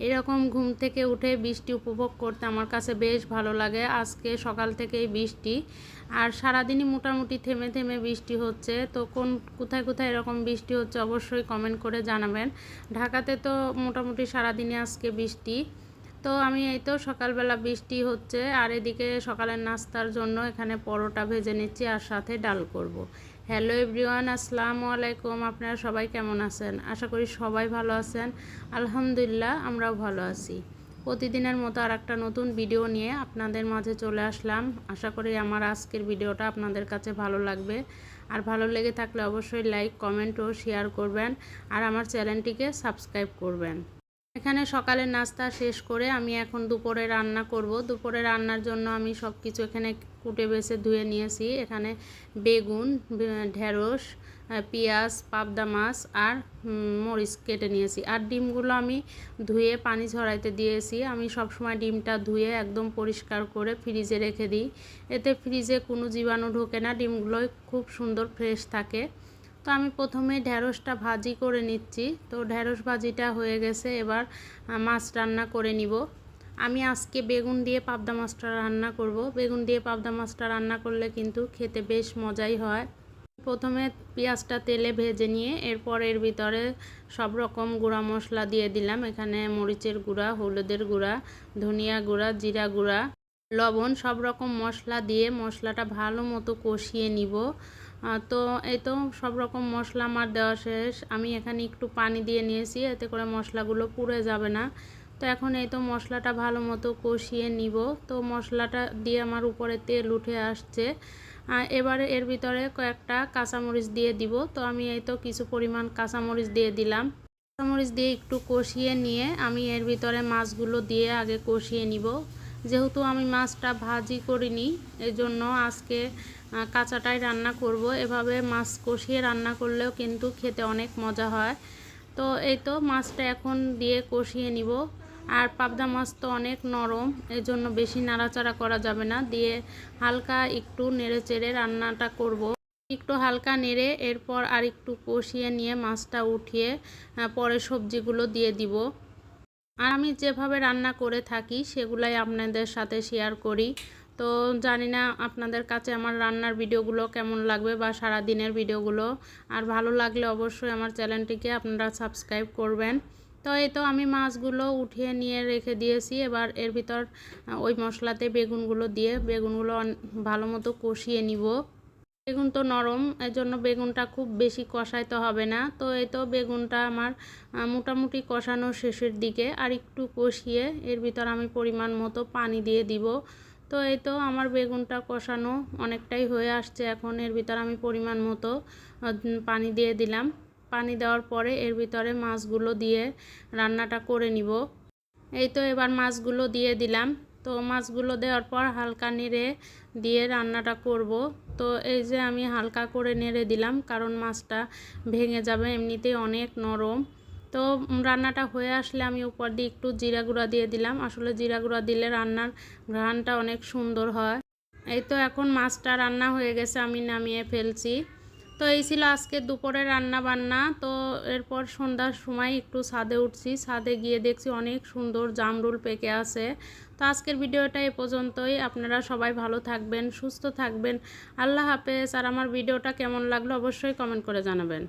এরকম ঘুম থেকে উঠে বৃষ্টি উপভোগ করতে আমার কাছে বেশ ভালো লাগে। আজকে সকাল থেকেই বৃষ্টি। আর সারাদিনই মোটামুটি থেমে থেমে বৃষ্টি হচ্ছে। তো কোন, কোথায় কোথায় এরকম বৃষ্টি হচ্ছে অবশ্যই কমেন্ট করে জানাবেন। ঢাকাতে তো মোটামুটি সারাদিনই আজকে বৃষ্টি। তো আমি এই তো সকালবেলা বৃষ্টি হচ্ছে, আর এদিকে সকালের নাস্তার জন্য এখানে পরোটা ভেজে নিচ্ছি আর সাথে ডাল করব। হ্যালো এভরিওয়ান আসসালামু আলাইকুম, আপনারা সবাই কেমন আছেন? আশা করি সবাই ভালো আছেন। আলহামদুলিল্লাহ, আমরাও ভালো আছি। প্রতিদিনের মতো আর একটা নতুন ভিডিও নিয়ে আপনাদের মাঝে চলে আসলাম। আশা করি আমার আজকের ভিডিওটা আপনাদের কাছে ভালো লাগবে। আর ভালো লেগে থাকলে অবশ্যই লাইক কমেন্ট ও শেয়ার করবেন। আর আমার চ্যানেলটিকে সাবস্ক্রাইব করবেন। এখানে সকালের নাস্তা শেষ করে আমি এখন দুপুরে রান্না করব। দুপুরে রান্নার জন্য আমি সব কিছু এখানে কুটে বেছে ধুয়ে নিয়েছি। এখানে বেগুন ঢেঁড়স পেঁয়াজ, পাবদা মাছ আর মরিচ কেটে নিয়েছি। আর ডিমগুলো আমি ধুয়ে পানি ঝরাইতে দিয়েছি। আমি সব সময় ডিমটা ধুয়ে একদম পরিষ্কার করে ফ্রিজে রেখে দিই। এতে ফ্রিজে কোনো জীবাণু ঢোকে না। ডিমগুলো খুব সুন্দর ফ্রেশ থাকে। তো আমি প্রথমে ঢ্যাঁড়সটা ভাজি করে নিচ্ছি। তো ঢ্যাঁড়স ভাজিটা হয়ে গেছে, এবার মাছ রান্না করে নিব। আমি আজকে বেগুন দিয়ে পাবদা মাছটা রান্না করব। বেগুন দিয়ে পাবদা মাছটা রান্না করলে কিন্তু খেতে বেশ মজাই হয়। প্রথমে পেঁয়াজটা তেলে ভেজে নিয়ে এরপর এর ভিতরে সব রকম গুঁড়া মশলা দিয়ে দিলাম। এখানে মরিচের গুঁড়া, হলুদের গুঁড়া, ধনিয়া গুঁড়া, জিরা গুঁড়া, লবণ সব রকম মশলা দিয়ে মশলাটা ভালো মতো কষিয়ে নিব। তো এই তো সব রকম মশলা আমার দেওয়া শেষ। আমি এখানে একটু পানি দিয়ে নিয়েছি, এতে করে মশলাগুলো পুড়ে যাবে না। তো এখন এই তো মশলাটা ভালো মতো কষিয়ে নিব। তো মশলাটা দিয়ে আমার উপরে তেল উঠে আসছে। এবারে এর ভিতরে কয়েকটা কাঁচামরিচ দিয়ে দিব। তো আমি এই তো কিছু পরিমাণ কাঁচামরিচ দিয়ে দিলাম। কাঁচামরিচ দিয়ে একটু কষিয়ে নিয়ে আমি এর ভিতরে মাছগুলো দিয়ে আগে কষিয়ে নিব। যেহেতু আমি মাছটা ভাজি করিনি এই জন্য আজকে কাঁচাটাই রান্না করব। এভাবে মাছ কষিয়ে রান্না করলেও কিন্তু খেতে অনেক মজা হয়। তো এই তো মাছটা এখন দিয়ে কষিয়ে নিব। আর পাবদা মাছ তো অনেক নরম এই জন্য বেশি নাড়াচাড়া করা যাবে না। দিয়ে হালকা একটু নেড়ে চেড়ে রান্নাটা করব। একটু হালকা নেড়ে এরপর আর একটু কষিয়ে নিয়ে মাছটা উঠিয়ে পরে সবজিগুলো দিয়ে দিব। আর আমি যেভাবে রান্না করে থাকি, সেগুলাই আপনাদের সাথে শেয়ার করি। তো জানি না আপনাদের কাছে আমার রান্নার ভিডিওগুলো কেমন লাগবে বা সারা দিনের ভিডিওগুলো। আর ভালো লাগলে অবশ্যই আমার চ্যানেলটিকে আপনারা সাবস্ক্রাইব করবেন। তো এই তো আমি মাছগুলো উঠিয়ে নিয়ে রেখে দিয়েছি। এবার এর ভিতর ওই মশলাতে বেগুনগুলো দিয়ে বেগুনগুলো ভালো মতো কষিয়ে নিব। বেগুন তো নরম এর জন্য বেগুনটা খুব বেশি কষাইতে হবে না। তো এই তো বেগুনটা আমার মোটামুটি কষানো শেষের দিকে, আর একটু কষিয়ে এর ভিতর আমি পরিমাণ মতো পানি দিয়ে দিব। তো এই তো আমার বেগুনটা কষানো অনেকটাই হয়ে আসছে, এখন এর ভিতর আমি পরিমাণ মতো পানি দিয়ে দিলাম। পানি দেওয়ার পরে এর ভিতরে মাছগুলো দিয়ে রান্নাটা করে নিব। এই তো এবার মাছগুলো দিয়ে দিলাম। তো মাছগুলো দেওয়ার পর হালকা নেড়ে দিয়ে রান্নাটা করব। তো এই যে আমি হালকা করে নেড়ে দিলাম, কারণ মাছটা ভেঙে যাবে, এমনিতেই অনেক নরম। তো রান্নাটা হয়ে আসলে আমি উপর দিয়ে একটু জিরা গুঁড়া দিয়ে দিলাম। আসলে জিরা গুঁড়া দিলে রান্নার ঘ্রাণটা অনেক সুন্দর হয়। এই তো এখন মাছটা রান্না হয়ে গেছে, আমি নামিয়ে ফেলছি। তো এই ছিল আজকে দুপুরে রান্না বান্না। তো এরপর সন্ধ্যার সময় একটু ছাদে উঠছি। ছাদে গিয়ে দেখছি অনেক সুন্দর জামরুল পেকে আছে। তো আজকের ভিডিওটা এ পর্যন্তই। আপনারা সবাই ভালো থাকবেন, সুস্থ থাকবেন। আল্লাহ হাফেজ। আর আমার ভিডিওটা কেমন লাগল অবশ্যই কমেন্ট করে জানাবেন।